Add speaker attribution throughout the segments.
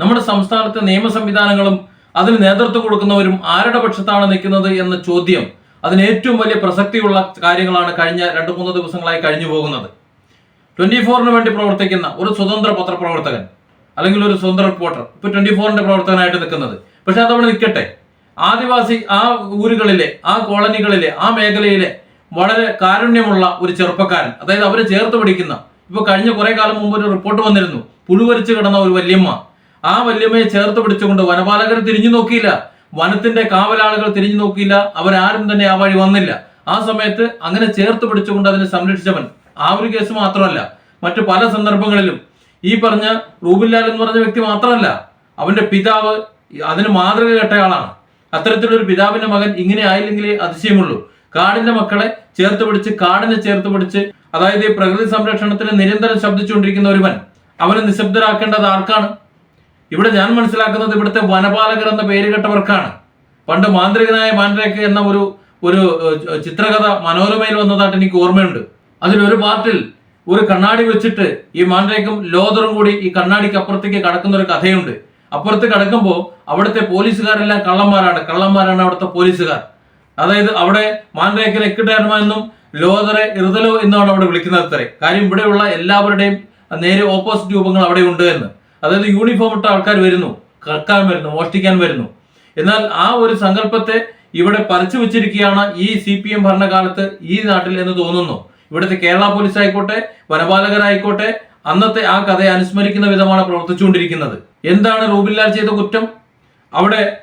Speaker 1: നമ്മുടെ സംസ്ഥാനത്തെ നിയമ സംവിധാനങ്ങളും അതിന് നേതൃത്വം കൊടുക്കുന്നവരും ആരുടെ പക്ഷത്താണ് നിൽക്കുന്നത് എന്ന ചോദ്യം അതിന് ഏറ്റവും വലിയ പ്രസക്തിയുള്ള കാര്യങ്ങളാണ് കഴിഞ്ഞ രണ്ട് മൂന്ന് ദിവസങ്ങളായി കഴിഞ്ഞു പോകുന്നത്. ട്വന്റി ഫോറിന് വേണ്ടി പ്രവർത്തിക്കുന്ന ഒരു സ്വതന്ത്ര പത്രപ്രവർത്തകൻ അല്ലെങ്കിൽ ഒരു സ്വതന്ത്ര റിപ്പോർട്ടർ ഇപ്പൊ ട്വന്റി ഫോറിന്റെ പ്രവർത്തകനായിട്ട് നിൽക്കുന്നത്. പക്ഷെ അതവിടെ നിൽക്കട്ടെ. ആദിവാസി ആ ഊരുകളിലെ ആ കോളനികളിലെ ആ മേഖലയിലെ വളരെ കാരുണ്യമുള്ള ഒരു ചെറുപ്പക്കാരൻ അതായത് അവരെ ചേർത്ത് പിടിക്കുന്ന ഇപ്പൊ കഴിഞ്ഞ കുറെ കാലം മുമ്പ് ഒരു റിപ്പോർട്ട് വന്നിരുന്നു പുഴുവരിച്ചു കിടന്ന ഒരു വല്യമ്മ. ആ വല്യമ്മയെ ചേർത്ത് പിടിച്ചുകൊണ്ട് വനപാലകർ തിരിഞ്ഞു നോക്കിയില്ല. വനത്തിന്റെ കാവലാളുകൾ തിരിഞ്ഞു നോക്കിയില്ല. അവരാരും തന്നെ ആ വഴി വന്നില്ല. ആ സമയത്ത് അങ്ങനെ ചേർത്ത് പിടിച്ചുകൊണ്ട് അതിനെ സംരക്ഷിച്ചവൻ ആ ഒരു കേസ് മാത്രമല്ല മറ്റു പല സന്ദർഭങ്ങളിലും. ഈ പറഞ്ഞ റൂബിൻലാൽ എന്ന് പറഞ്ഞ വ്യക്തി മാത്രമല്ല അവന്റെ പിതാവ് അതിന് മാതൃക കെട്ടയാളാണ് അത്തരത്തിലൊരു പിതാവിന്റെ മകൻ ഇങ്ങനെ ആയില്ലെങ്കിലേ അതിശയമുള്ളൂ. കാടിന്റെ മക്കളെ ചേർത്ത് പിടിച്ച് കാടിനെ ചേർത്ത് പിടിച്ച് അതായത് പ്രകൃതി സംരക്ഷണത്തിന് നിരന്തരം ശബ്ദിച്ചുകൊണ്ടിരിക്കുന്ന ഒരുവൻ അവനെ നിശബ്ദരാക്കേണ്ടത് ആർക്കാണ്? ഇവിടെ ഞാൻ മനസ്സിലാക്കുന്നത് ഇവിടുത്തെ വനപാലകർ എന്ന പേര് കേട്ടവർക്കാണ്. പണ്ട് മാന്ത്രികനായ മാൻഡ്രേക്ക് എന്ന ഒരു ഒരു ചിത്രകഥ മനോരമയിൽ വന്നതായിട്ട് എനിക്ക് ഓർമ്മയുണ്ട്. അതിലൊരു പാർട്ടിൽ ഒരു കണ്ണാടി വെച്ചിട്ട് ഈ മാൻഡ്രേക്കും ലോതറും കൂടി ഈ കണ്ണാടിക്ക് അപ്പുറത്തേക്ക് കടക്കുന്ന ഒരു കഥയുണ്ട്. അപ്പുറത്ത് കടക്കുമ്പോൾ അവിടുത്തെ പോലീസുകാരെല്ലാം കള്ളന്മാരാണ്. കള്ളന്മാരാണ് അവിടുത്തെ പോലീസുകാർ. അതായത് അവിടെ മാൻഡ്രേക്കിനെ എക്കിട്ടേർമ എന്നും ലോതറെ ഇറുതലോ എന്നാണ് അവിടെ വിളിക്കുന്നത് അത്രേ. കാര്യം ഇവിടെയുള്ള എല്ലാവരുടെയും നേരെ ഓപ്പോസിറ്റ് രൂപങ്ങൾ അവിടെ ഉണ്ട് എന്ന്. അതായത് യൂണിഫോം ഇട്ട ആൾക്കാർ വരുന്നു കക്കാൻ വരുന്നു മോഷ്ടിക്കാൻ വരുന്നു. എന്നാൽ ആ ഒരു സങ്കല്പത്തെ ഇവിടെ പറിച്ചു വെച്ചിരിക്കുകയാണ് ഈ സി പി എം ഭരണകാലത്ത് ഈ നാട്ടിൽ എന്ന് തോന്നുന്നു. ഇവിടുത്തെ കേരള പോലീസ് ആയിക്കോട്ടെ വനപാലകരായിക്കോട്ടെ അന്നത്തെ ആ കഥയെ അനുസ്മരിക്കുന്ന വിധമാണ് പ്രവർത്തിച്ചുകൊണ്ടിരിക്കുന്നത്. എന്താണ് റൂബിലാൽ ചെയ്ത കുറ്റം? അവിടെ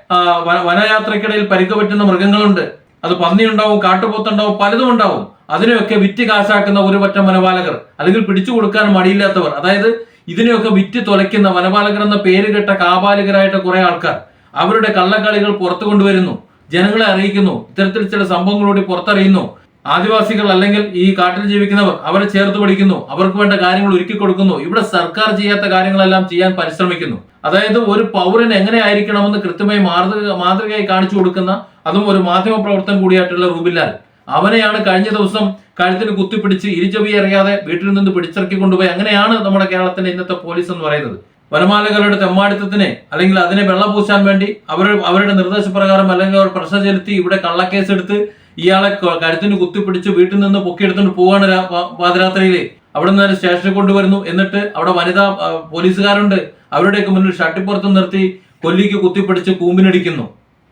Speaker 1: വനയാത്രക്കിടയിൽ പരിക്ക് പറ്റുന്ന മൃഗങ്ങളുണ്ട്. അത് കാട്ടുപോത്ത് കാട്ടുപോത്തുണ്ടാവും പലതും ഉണ്ടാവും. അതിനെയൊക്കെ വിറ്റ് കാശാക്കുന്ന ഒരു പറ്റം വനപാലകർ. അല്ലെങ്കിൽ പിടിച്ചു കൊടുക്കാൻ മടിയില്ലാത്തവർ. അതായത് ഇതിനെയൊക്കെ വിറ്റ് തുലയ്ക്കുന്ന വനപാലകർ എന്ന പേര് കേട്ട കാപാലികരായിട്ട് കുറെ ആൾക്കാർ അവരുടെ കള്ളക്കളികൾ പുറത്തു കൊണ്ടുവരുന്നു. ജനങ്ങളെ അറിയിക്കുന്നു. ഇത്തരത്തിൽ ചില സംഭവങ്ങളോട് പുറത്തറിയുന്നു. ആദിവാസികൾ അല്ലെങ്കിൽ ഈ കാട്ടിൽ ജീവിക്കുന്നവർ അവരെ ചേർത്ത് പിടിക്കുന്നു. അവർക്ക് വേണ്ട കാര്യങ്ങൾ ഒരുക്കി കൊടുക്കുന്നു. ഇവിടെ സർക്കാർ ചെയ്യാത്ത കാര്യങ്ങളെല്ലാം ചെയ്യാൻ പരിശ്രമിക്കുന്നു. അതായത് ഒരു പൗരൻ എങ്ങനെ ആയിരിക്കണമെന്ന് കൃത്യമായി മാതൃക മാതൃകയായി കാണിച്ചു കൊടുക്കുന്ന അതും ഒരു മാധ്യമ പ്രവർത്തനം കൂടിയായിട്ടുള്ള റൂബിൻലാൽ. അവനെയാണ് കഴിഞ്ഞ ദിവസം കഴുത്തിന് കുത്തിപ്പിടിച്ച് ഇരുചവി അറിയാതെ വീട്ടിൽ നിന്ന് പിടിച്ചിറക്കി കൊണ്ടുപോയി. അങ്ങനെയാണ് നമ്മുടെ കേരളത്തിന്റെ ഇന്നത്തെ പോലീസ് എന്ന് പറയുന്നത്. വനമാലകളുടെ തെമ്മാടിത്തത്തിനെ അല്ലെങ്കിൽ അതിനെ വെള്ളം പൂശാൻ വേണ്ടി അവർ അവരുടെ നിർദ്ദേശപ്രകാരം അല്ലെങ്കിൽ അവർ പ്രശ്നം ചെലുത്തി ഇവിടെ കള്ളക്കേസ് എടുത്ത് ഇയാളെ കരുത്തിന് കുത്തിപ്പിടിച്ച് വീട്ടിൽ നിന്ന് പൊക്കിയെടുത്തുകൊണ്ട് പോവാണ് പാതിരാത്രിയിൽ അവിടെ നിന്ന് സ്റ്റേഷനിൽ കൊണ്ടുവരുന്നു. എന്നിട്ട് അവിടെ വനിതാ പോലീസുകാരുണ്ട്. അവരുടെയൊക്കെ മുന്നിൽ ഷട്ടിപ്പുറത്ത് നിർത്തി കൊല്ലിക്ക് കുത്തിപ്പിടിച്ച് കൂമ്പിനടിക്കുന്നു.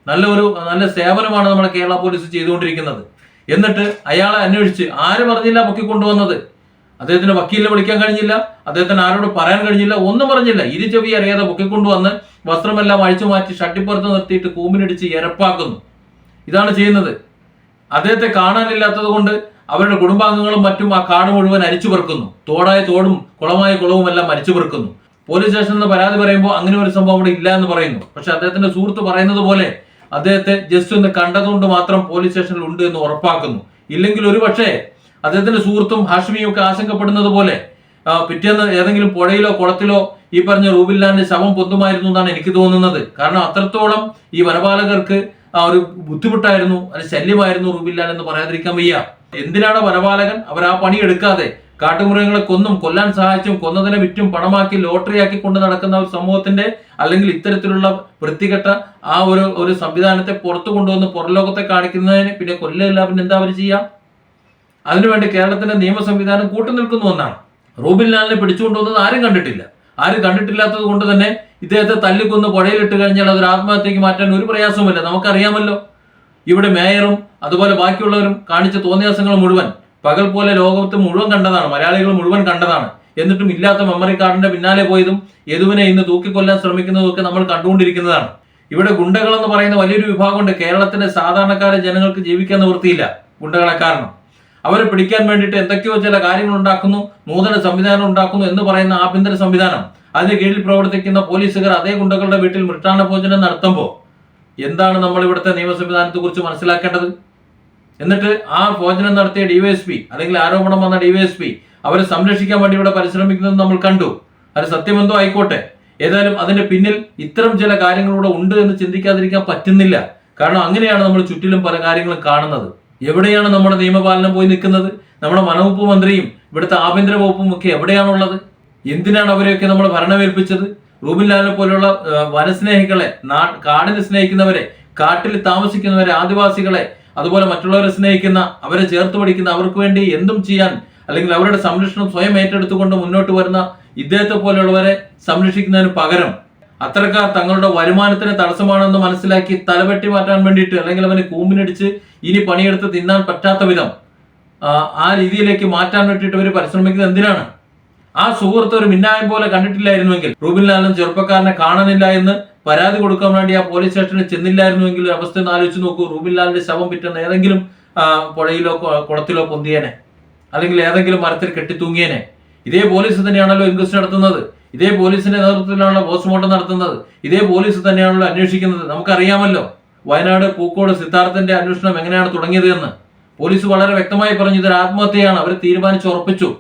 Speaker 1: നല്ല ഒരു നല്ല സേവനമാണ് നമ്മുടെ കേരള പോലീസ് ചെയ്തുകൊണ്ടിരിക്കുന്നത്. എന്നിട്ട് അയാളെ അന്വേഷിച്ച് ആര് പറഞ്ഞില്ല പൊക്കിക്കൊണ്ടുവന്നത് അദ്ദേഹത്തിന് വക്കീലിനെ വിളിക്കാൻ കഴിഞ്ഞില്ല. അദ്ദേഹത്തിന് ആരോട് പറയാൻ കഴിഞ്ഞില്ല. ഒന്നും പറഞ്ഞില്ല. ഇരു ചെവി അറിയാതെ പൊക്കിക്കൊണ്ടുവന്ന് വസ്ത്രമെല്ലാം അഴിച്ചു മാറ്റി ഷട്ടിപ്പുറത്ത് നിർത്തിയിട്ട് കൂമ്പിനടിച്ച് എരപ്പാക്കുന്നു ഇതാണ് ചെയ്യുന്നത്. അദ്ദേഹത്തെ കാണാനില്ലാത്തത് കൊണ്ട് അവരുടെ കുടുംബാംഗങ്ങളും മറ്റും ആ കാട് മുഴുവൻ അരിച്ചു പെറുക്കുന്നു. തോടായ തോടും കുളമായ കുളവും എല്ലാം അരിച്ചു പെറുക്കുന്നു. പോലീസ് സ്റ്റേഷനിൽ നിന്ന് പരാതി പറയുമ്പോൾ അങ്ങനെ ഒരു സംഭവം അവിടെ ഇല്ല എന്ന് പറയുന്നു. പക്ഷെ അദ്ദേഹത്തിന്റെ സുഹൃത്ത് പറയുന്നത് പോലെ അദ്ദേഹത്തെ ജസ്റ്റ് ഒന്ന് കണ്ടതുകൊണ്ട് മാത്രം പോലീസ് സ്റ്റേഷനിൽ ഉണ്ട് എന്ന് ഉറപ്പാക്കുന്നു. ഇല്ലെങ്കിൽ ഒരുപക്ഷെ അദ്ദേഹത്തിന്റെ സുഹൃത്തും ഹാഷ്മിയും ഒക്കെ ആശങ്കപ്പെടുന്നത് പോലെ പിറ്റേന്ന് ഏതെങ്കിലും പുഴയിലോ കുളത്തിലോ ഈ പറഞ്ഞ റൂബില്ലാന്റെ ശവം പൊന്തുമായിരുന്നു എന്നാണ് എനിക്ക് തോന്നുന്നത്. കാരണം അത്രത്തോളം ഈ വനപാലകർക്ക് ആ ഒരു ബുദ്ധിമുട്ടായിരുന്നു അത് ശല്യമായിരുന്നു റൂബില്ലാൻ എന്ന് പറയാതിരിക്കാൻ വയ്യ. എന്തിനാണ് വനപാലകൻ അവർ ആ പണി എടുക്കാതെ കാട്ടുമൃഗങ്ങളെ കൊന്നും കൊല്ലാൻ സഹായിച്ചും കൊന്നതിനെ വിറ്റും പണമാക്കി ലോട്ടറിയാക്കി കൊണ്ട് നടക്കുന്ന ഒരു സമൂഹത്തിന്റെ അല്ലെങ്കിൽ ഇത്തരത്തിലുള്ള വൃത്തികെട്ട ആ ഒരു ഒരു സംവിധാനത്തെ പുറത്തു കൊണ്ടുവന്ന് പുറലോകത്തെ കാണിക്കുന്നതിന് പിന്നെ കൊല്ലമില്ല പിന്നെ എന്താ അവർ ചെയ്യാം? അതിനുവേണ്ടി കേരളത്തിന്റെ നിയമ സംവിധാനം കൂട്ടുനിൽക്കുന്നു എന്നാണ്. റൂബിൻ ലാലിനെ പിടിച്ചുകൊണ്ടുവന്നത് ആരും കണ്ടിട്ടില്ല. ആരും കണ്ടിട്ടില്ലാത്തത് കൊണ്ട് തന്നെ ഇദ്ദേഹത്തെ തല്ലിക്കൊന്ന് പുഴയിലിട്ട് കഴിഞ്ഞാൽ അതൊരു ആത്മഹത്യക്ക് മാറ്റാൻ ഒരു പ്രയാസവുമില്ല. നമുക്കറിയാമല്ലോ. ഇവിടെ മേയറും അതുപോലെ ബാക്കിയുള്ളവരും കാണിച്ച തോന്നിയാസങ്ങൾ മുഴുവൻ പകൽ പോലെ ലോകത്ത് മുഴുവൻ കണ്ടതാണ് മലയാളികൾ മുഴുവൻ കണ്ടതാണ്. എന്നിട്ടും ഇല്ലാത്ത മെമ്മറി കാർഡിന്റെ പിന്നാലെ പോയതും യദുവിനെ ഇന്ന് തൂക്കിക്കൊല്ലാൻ ശ്രമിക്കുന്നതും ഒക്കെ നമ്മൾ കണ്ടുകൊണ്ടിരിക്കുന്നതാണ്. ഇവിടെ ഗുണ്ടകൾ എന്ന് പറയുന്ന വലിയൊരു വിഭാഗമുണ്ട്. കേരളത്തിലെ സാധാരണക്കാരെ ജനങ്ങൾക്ക് ജീവിക്കാൻ നിവൃത്തിയില്ല ഗുണ്ടകളെ കാരണം അവരെ പിടിക്കാൻ വേണ്ടിയിട്ട് എന്തൊക്കെയോ ചില കാര്യങ്ങൾ ഉണ്ടാക്കുന്നു നൂതന സംവിധാനം ഉണ്ടാക്കുന്നു എന്ന് പറയുന്ന ആഭ്യന്തര സംവിധാനം. അതിന് കീഴിൽ പ്രവർത്തിക്കുന്ന പോലീസുകാർ അതേ ഗുണ്ടകളുടെ വീട്ടിൽ മൃഷ്ടാന്ന ഭോജനം നടത്തുമ്പോൾ എന്താണ് നമ്മൾ ഇവിടുത്തെ നിയമ സംവിധാനത്തെ കുറിച്ച് മനസ്സിലാക്കേണ്ടത്? എന്നിട്ട് ആ ഭോജനം നടത്തിയ ഡിവൈഎസ്പി അല്ലെങ്കിൽ ആരോപണം വന്ന ഡിവൈഎസ്പി അവരെ സംരക്ഷിക്കാൻ വേണ്ടി ഇവിടെ പരിശ്രമിക്കുന്നത് നമ്മൾ കണ്ടു. അത് സത്യമെന്തോ ആയിക്കോട്ടെ. ഏതായാലും അതിന്റെ പിന്നിൽ ഇത്തരം ചില കാര്യങ്ങളൂടെ ഉണ്ട് എന്ന് ചിന്തിക്കാതിരിക്കാൻ പറ്റുന്നില്ല. കാരണം അങ്ങനെയാണ് നമ്മൾ ചുറ്റിലും പല കാര്യങ്ങളും കാണുന്നത്. എവിടെയാണ് നമ്മുടെ നിയമപാലനം പോയി നിൽക്കുന്നത്? നമ്മുടെ വനവകുപ്പ് മന്ത്രിയും ഇവിടുത്തെ ആഭ്യന്തര വകുപ്പും ഒക്കെ എവിടെയാണുള്ളത്? എന്തിനാണ് അവരെയൊക്കെ നമ്മൾ ഭരണമേൽപ്പിച്ചത്? റൂബിൻ ലാലിനെ പോലുള്ള വനസ്നേഹികളെ കാടിനെ സ്നേഹിക്കുന്നവരെ കാട്ടിൽ താമസിക്കുന്നവരെ ആദിവാസികളെ അതുപോലെ മറ്റുള്ളവരെ സ്നേഹിക്കുന്ന അവരെ ചേർത്ത് പഠിക്കുന്ന അവർക്ക് വേണ്ടി എന്തും ചെയ്യാൻ അല്ലെങ്കിൽ അവരുടെ സംരക്ഷണം സ്വയം ഏറ്റെടുത്തുകൊണ്ട് മുന്നോട്ട് വരുന്ന ഇദ്ദേഹത്തെ പോലെയുള്ളവരെ സംരക്ഷിക്കുന്നതിന് പകരം അത്തരക്കാർ തങ്ങളുടെ വരുമാനത്തിന് തടസ്സമാണെന്ന് മനസ്സിലാക്കി തലവെട്ടി മാറ്റാൻ വേണ്ടിയിട്ട് അല്ലെങ്കിൽ അവന് കൂമ്പിനടിച്ച് ഇനി പണിയെടുത്ത് തിന്നാൻ പറ്റാത്ത വിധം ആ, രീതിയിലേക്ക് മാറ്റാൻ വേണ്ടിയിട്ട് ഇവർ പരിശ്രമിക്കുന്നത് എന്തിനാണ്? ആ സുഹൃത്ത് ഒരു മിന്നായം പോലെ കണ്ടിട്ടില്ലായിരുന്നുവെങ്കിൽ റൂബിൻ ലാലും ചെറുപ്പക്കാരനെ കാണുന്നില്ല എന്ന് പരാതി കൊടുക്കാൻ വേണ്ടി ആ പോലീസ് സ്റ്റേഷനിൽ ചെന്നില്ലായിരുന്നുവെങ്കിൽ അവസ്ഥ ഒന്ന് ആലോചിച്ച് നോക്കൂ. റൂബിൻ ലാലിന്റെ ശവം പിറ്റുന്ന ഏതെങ്കിലും പുഴയിലോ കുളത്തിലോ പൊന്തിയേനെ. അല്ലെങ്കിൽ ഏതെങ്കിലും മരത്തിൽ കെട്ടിത്തൂങ്ങിയേനെ. ഇതേ പോലീസ് തന്നെയാണല്ലോ ഇൻക്വസ്റ്റ് നടത്തുന്നത്. ഇതേ പോലീസിന്റെ നേതൃത്വത്തിലാണല്ലോ പോസ്റ്റ്മോർട്ടം നടത്തുന്നത്. ഇതേ പോലീസ് തന്നെയാണല്ലോ അന്വേഷിക്കുന്നത്. നമുക്കറിയാമല്ലോ വയനാട് പൂക്കോട് സിദ്ധാർത്ഥന്റെ അന്വേഷണം എങ്ങനെയാണ് തുടങ്ങിയത് എന്ന്. പോലീസ് വളരെ വ്യക്തമായി പറഞ്ഞു ഇതൊരു ആത്മഹത്യയാണ്. അവർ തീരുമാനിച്ച് ഉറപ്പിച്ചു.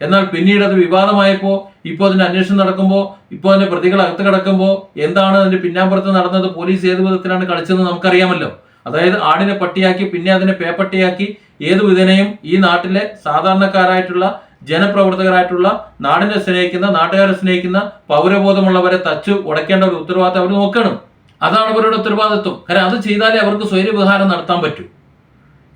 Speaker 1: എന്നാൽ പിന്നീട് അത് വിവാദമായപ്പോൾ ഇപ്പോൾ അതിന്റെ അന്വേഷണം നടക്കുമ്പോൾ ഇപ്പോൾ അതിന്റെ പ്രതികൾ അകത്ത് കിടക്കുമ്പോൾ എന്താണ് അതിന്റെ പിന്നാമ്പുറത്ത് നടന്നത് പോലീസ് ഏത് വിധത്തിലാണ് കളിച്ചതെന്ന് നമുക്കറിയാമല്ലോ. അതായത് ആടിനെ പട്ടിയാക്കി പിന്നെ അതിനെ പേപ്പട്ടിയാക്കി ഏതു വിധനയും ഈ നാട്ടിലെ സാധാരണക്കാരായിട്ടുള്ള ജനപ്രവർത്തകരായിട്ടുള്ള നാടിനെ സ്നേഹിക്കുന്ന നാട്ടുകാരെ സ്നേഹിക്കുന്ന പൗരബോധമുള്ളവരെ തച്ചു ഉടയ്ക്കേണ്ട ഒരു ഉത്തരവാദിത്തം അവർ നോക്കണം. അതാണ് അവരുടെ ഉത്തരവാദിത്വം. കാരണം അത് ചെയ്താലേ അവർക്ക് സ്വൈര്യവിഹാരം നടത്താൻ പറ്റൂ.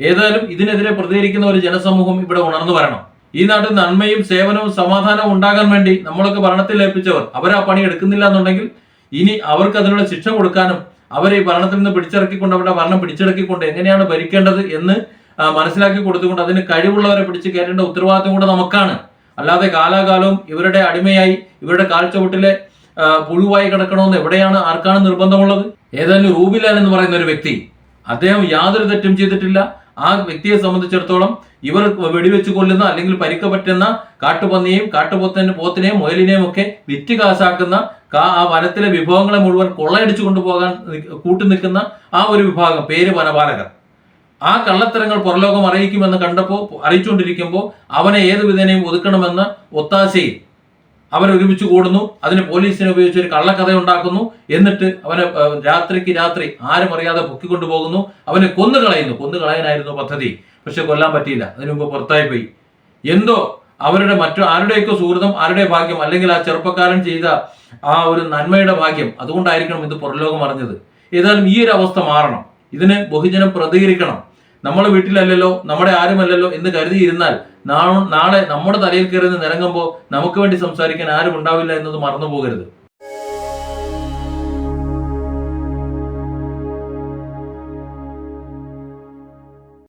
Speaker 1: ഏതായാലും ഇതിനെതിരെ പ്രതികരിക്കുന്ന ഒരു ജനസമൂഹം ഇവിടെ ഉണർന്നു വരണം. ഈ നാട്ടിൽ നന്മയും സേവനവും സമാധാനവും ഉണ്ടാകാൻ വേണ്ടി നമ്മളൊക്കെ ഭരണത്തിൽ ഏൽപ്പിച്ചവർ. അവർ ആ പണി എടുക്കുന്നില്ല എന്നുണ്ടെങ്കിൽ ഇനി അവർക്ക് അതിനുള്ള ശിക്ഷ കൊടുക്കാനും അവരെ ഈ ഭരണത്തിൽ നിന്ന് പിടിച്ചിറക്കിക്കൊണ്ട് അവരുടെ ഭരണം പിടിച്ചെടുക്കിക്കൊണ്ട് എങ്ങനെയാണ് ഭരിക്കേണ്ടത് എന്ന് മനസ്സിലാക്കി കൊടുത്തുകൊണ്ട് അതിന് കഴിവുള്ളവരെ പിടിച്ച് കയറ്റേണ്ട ഉത്തരവാദിത്വം കൂടെ നമുക്കാണ്. അല്ലാതെ കാലാകാലവും ഇവരുടെ അടിമയായി ഇവരുടെ കാൽച്ചുവട്ടിലെ ആ, പുഴുവായി കിടക്കണമെന്ന് എവിടെയാണ് ആർക്കാണ് നിർബന്ധമുള്ളത്? ഏതായാലും റൂബിലാൻ എന്ന് പറയുന്ന ഒരു വ്യക്തി അദ്ദേഹം യാതൊരു തെറ്റും ചെയ്തിട്ടില്ല. ആ വ്യക്തിയെ സംബന്ധിച്ചിടത്തോളം ഇവർ വെടിവെച്ച് കൊല്ലുന്ന അല്ലെങ്കിൽ പരിക്ക പറ്റുന്ന കാട്ടുപന്നിയെയും കാട്ടുപോത്തിനെ പോത്തിനെയും മുയലിനെയും ഒക്കെ വിറ്റ് കാശാക്കുന്ന ആ വനത്തിലെ വിഭവങ്ങളെ മുഴുവൻ കൊള്ളയടിച്ചു കൊണ്ടുപോകാൻ കൂട്ടി നിൽക്കുന്ന ആ ഒരു വിഭാഗം. പേര് വനപാലകർ. ആ കള്ളത്തരങ്ങൾ പുറലോകം അറിയിക്കുമെന്ന് കണ്ടപ്പോൾ അറിയിച്ചുകൊണ്ടിരിക്കുമ്പോൾ അവനെ ഏത് വിധേനയും ഒതുക്കണമെന്ന് ഒത്താശയിൽ അവർ ഒരുമിച്ച് കൂടുന്നു അതിന് പോലീസിനെ ഉപയോഗിച്ച് ഒരു കള്ളക്കഥ ഉണ്ടാക്കുന്നു എന്നിട്ട് അവനെ രാത്രിക്ക് രാത്രി ആരും അറിയാതെ പൊക്കിക്കൊണ്ടു പോകുന്നു അവനെ കൊന്നു കളയുന്നു കൊന്നു കളയാനായിരുന്നു പദ്ധതി. പക്ഷെ കൊല്ലാൻ പറ്റിയില്ല. അതിനു മുമ്പ് പുറത്തായി പോയി. എന്തോ അവരുടെ മറ്റു ആരുടെയൊക്കെ സുഹൃതം ആരുടെ ഭാഗ്യം അല്ലെങ്കിൽ ആ ചെറുപ്പക്കാരൻ ചെയ്ത ആ ഒരു നന്മയുടെ ഭാഗ്യം അതുകൊണ്ടായിരിക്കണം ഇത് പുറലോകം അറിഞ്ഞത്. ഏതായാലും ഈ ഒരു അവസ്ഥ മാറണം. ഇതിന് ബഹുജനം പ്രതികരിക്കണം. നമ്മുടെ വീട്ടിലല്ലല്ലോ നമ്മുടെ ആരുമല്ലല്ലോ എന്ന് കരുതിയിരുന്നാൽ നാളെ നമ്മുടെ തലയിൽ കയറി നിരങ്ങുമ്പോൾ നമുക്ക് വേണ്ടി സംസാരിക്കാൻ ആരും ഉണ്ടാവില്ല എന്നത് മറന്നു പോകരുത്